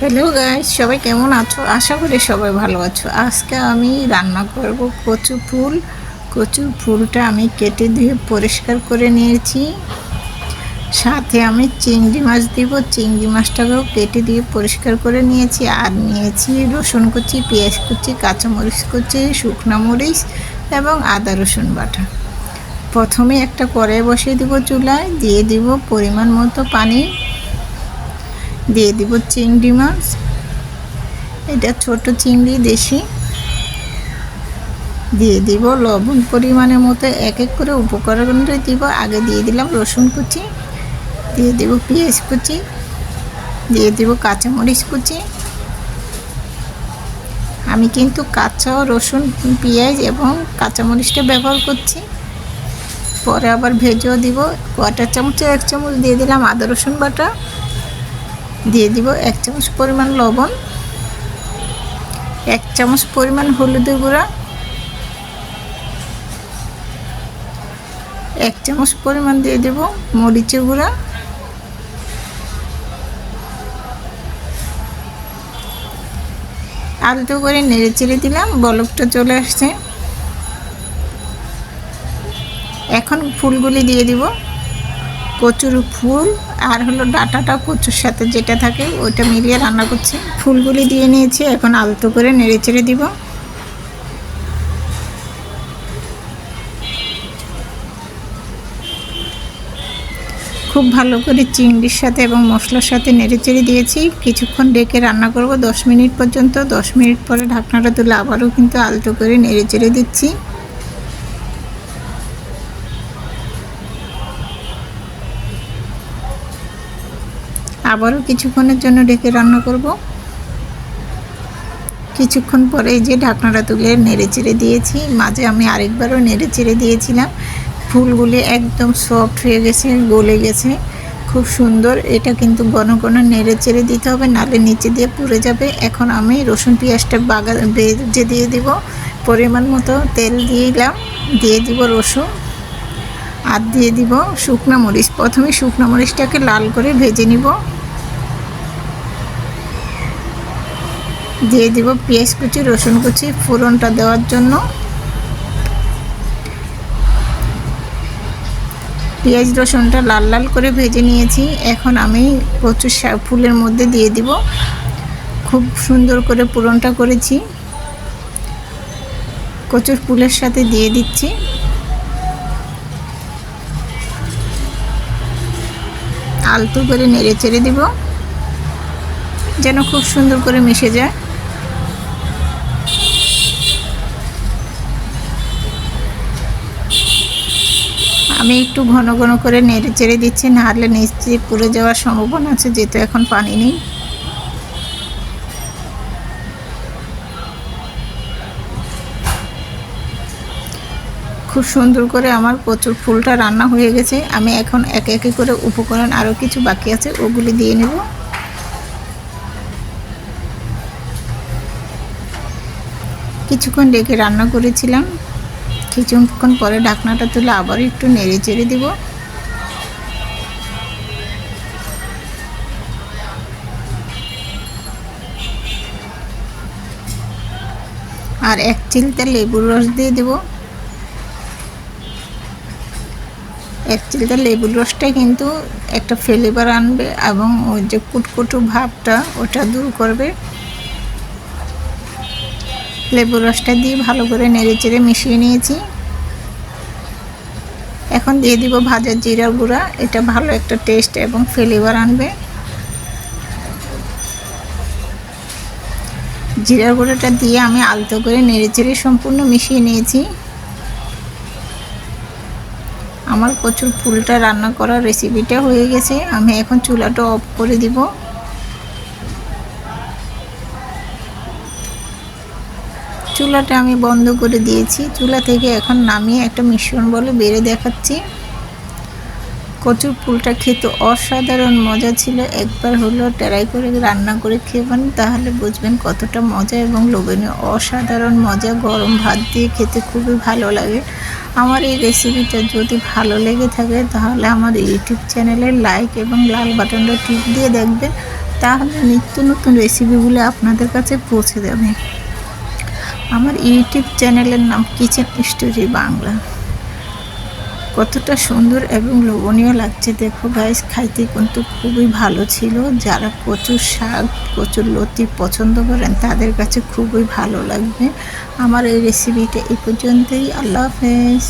Hello guys সবাই কেমন আছো? আশা করি সবাই ভালো আছো। আজকে আমি রান্না করব কচু ফুল। কচু ফুলটা আমি কেটে দিয়ে পরিষ্কার করে নিয়েছি। সাথে আমি চিংড়ি মাছ দিব। চিংড়ি মাছটাকেও কেটে দিয়ে পরিষ্কার করে নিয়েছি। আর নিয়েছি রসুন কুচি, পেঁয়াজ কুচি, কাঁচামরিচ কুচি, শুকনো মরিচ এবং আদা রসুন বাটা। প্রথমে একটা কড়াই বসিয়ে দিব চুলায়। দিয়ে দিব পরিমাণ মতো পানি। দিয়ে দিব চিংড়ি মাছ। এটা ছোট চিংড়ি, দেশি। দিয়ে দিব লবণ পরিমাণের মতো, এক এক করে উপকরণটা দিব। আগে দিয়ে দিলাম রসুন কুচি, দিয়ে দিব পেঁয়াজ কুচি, দিয়ে দিব কাঁচামরিচ কুচি। আমি কিন্তু কাঁচা রসুন, পেঁয়াজ এবং কাঁচামরিচটা ব্যবহার করছি। পরে আবার ভেজেও দিব। কোয়াটার চামচ এক চামচ দিয়ে দিলাম আদা রসুন বাটা। দিয়ে দিব এক চামচ পরিমাণ লবণ, এক চামচ পরিমাণ হলুদের গুঁড়া, এক চামচ পরিমাণ দিয়ে দেব মরিচের গুঁড়া আলতো করে নেড়ে চেড়ে দিলাম, বলকটা চলে আসছে। এখন ফুলগুলি দিয়ে দিব। কচুর ফুল আর হলো ডাটাটা কচুর সাথে যেটা থাকে ওইটা মিলিয়ে রান্না করছি। ফুলগুলি দিয়ে নিয়েছি, এখন আলতো করে নেড়ে চেড়ে দিব। খুব ভালো করে চিংড়ির সাথে এবং মশলার সাথে নেড়ে চেড়ে দিয়েছি। কিছুক্ষণ ডেকে রান্না করব, দশ মিনিট পর্যন্ত। দশ মিনিট পরে ঢাকনাটা তুলে আবারও কিন্তু আলতো করে নেড়ে চেড়ে দিচ্ছি। আবারও কিছুক্ষণের জন্য ডেকে রান্না করব। কিছুক্ষণ পরে যে ঢাকনাটা তুলে নেড়ে চেড়ে দিয়েছি, মাঝে আমি আরেকবারও নেড়ে চেড়ে দিয়েছিলাম। ফুলগুলি একদম সফট হয়ে গেছে, গলে গেছে। খুব সুন্দর, এটা কিন্তু ঘন ঘন নেড়ে চেড়ে দিতে হবে, নালে নিচে দিয়ে পুড়ে যাবে। এখন আমি রসুন পেঁয়াজটা বাগা, ভেজে দিয়ে দিব। পরিমাণ মতো তেল দিলাম, দিয়ে দিব রসুন। আর দিয়ে দিব শুকনো মরিচ। প্রথমে শুকনো মরিচটাকে লাল করে ভেজে নিব। দিয়ে দিব পেঁয়াজ কুচি, রসুন কুচি ফোড়নটা দেওয়ার জন্য। পেঁয়াজ, রসুনটা লাল লাল করে ভেজে নিয়েছি। এখন আমি কচুর ফুলের মধ্যে দিয়ে দিব। খুব সুন্দর করে পূরণটা করেছি। কচুর ফুলের সাথে দিয়ে দিচ্ছি। আলতো করে নেড়ে চেড়ে দিব, যেন খুব সুন্দর করে মিশে যায়। আমি একটু ঘন ঘন করে নেড়ে চেড়ে দিচ্ছি না হলে নিচে পুড়ে যাওয়ার সম্ভাবনা আছে, যেহেতু এখন পানি নেই। খুব সুন্দর করে আমার প্রচুর ফুলটা রান্না হয়ে গেছে। আমি এখন একে একে করে উপকরণ আরও কিছু বাকি আছে, ওগুলি দিয়ে নেব। কিছুক্ষণ ডেকে রান্না করেছিলাম। কিছুক্ষণ পরে ঢাকনাটা তুলে আবার একটু নেড়ে চেড়ে দিব। আর এক চিলতে লেবুর রস দিয়ে দেব। এক চিলতে লেবুর রসটা কিন্তু একটা ফ্লেভার আনবে এবং ওই যে কুটকুটু ভাবটা ওটা দূর করবে। লেবুর রসটা দিয়ে ভালো করে নেড়ে চেড়ে মিশিয়ে নিয়েছি। এখন দিয়ে দিব ভাজা জিরা গুঁড়া। এটা ভালো একটা টেস্ট এবং ফ্লেভার আনবে। জিরা গুঁড়োটা দিয়ে আমি আলতো করে নেড়ে চেড়ে সম্পূর্ণ মিশিয়ে নিয়েছি। আমার প্রচুর ফুলটা রান্না করার রেসিপিটা হয়ে গেছে। আমি এখন চুলাটা অফ করে দিব। চুলাটা আমি বন্ধ করে দিয়েছি। চুলা থেকে এখন নামিয়ে একটা মিশ্রণ বলে বেড়ে দেখাচ্ছি। কচুর ফুলটা খেতে অসাধারণ মজা ছিল। একবার হলো ট্রাই করে রান্না করে খেবেন তাহলে বুঝবেন কতটা মজা এবং লোভনীয়। অসাধারণ মজা, গরম ভাত দিয়ে খেতে খুবই ভালো লাগে। আমার এই রেসিপিটা যদি ভালো লেগে থাকে, তাহলে আমার ইউটিউব চ্যানেলে লাইক এবং লাল বাটনটা টিপ দিয়ে দেখবেন। তাহলে নিত্য নতুন রেসিপিগুলো আপনাদের কাছে পৌঁছে যাবে। আমার ইউটিউব চ্যানেলের নাম কিচেন স্টোরি বাংলা। কতটা সুন্দর এবং লোভনীয় লাগছে দেখো গাইস খাইতে কিন্তু খুবই ভালো ছিল। যারা প্রচুর শাক প্রচুর লতি পছন্দ করেন, তাদের কাছে খুবই ভালো লাগবে। আমার এই রেসিপিটা এই পর্যন্তই। আল্লাহ হাফেজ।